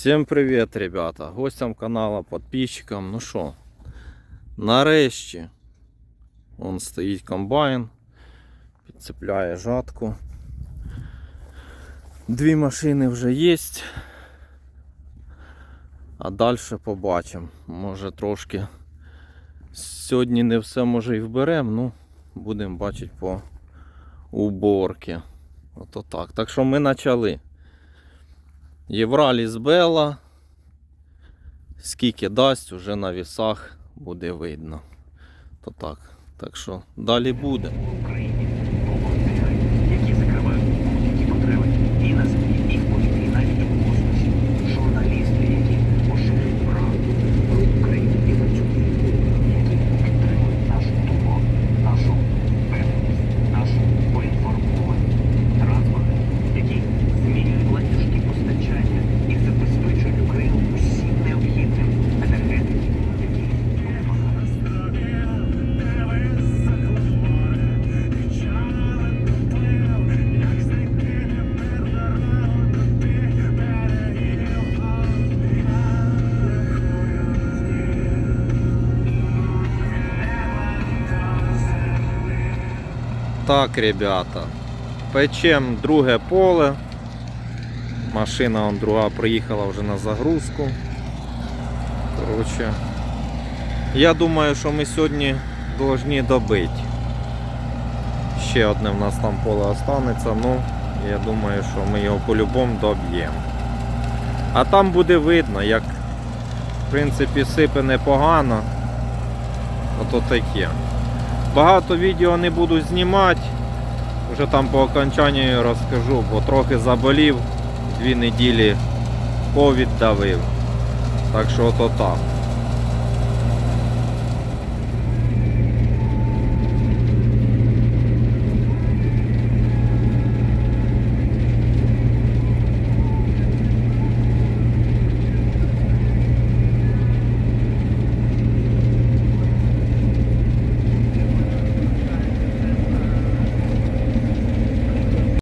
Всім привіт, ребята, гостям каналу, подписчикам. Ну що, нарешті он стоїть комбайн, підцепляє жатку. Дві машини вже є. А далі побачимо. Може трошки сьогодні не все може і вберемо, ну будемо бачити по уборки. Ото так. Так що ми почали. Євраліс Бела. Скільки дасть, уже на вісах буде видно. То так. Так що далі буде. Так, ребята. Печем друге поле. Машина он друга приїхала вже на загрузку. Коротше. Я думаю, що ми сьогодні повинні добити. Ще одне в нас там поле останеться, ну я думаю, що ми його по-любому доб'ємо. А там буде видно, як в принципі сипе непогано. Ото таке. Багато відео не буду знімати. Вже там по окончанню розкажу, бо трохи заболів, дві неділі ковід давив. Так що ото так.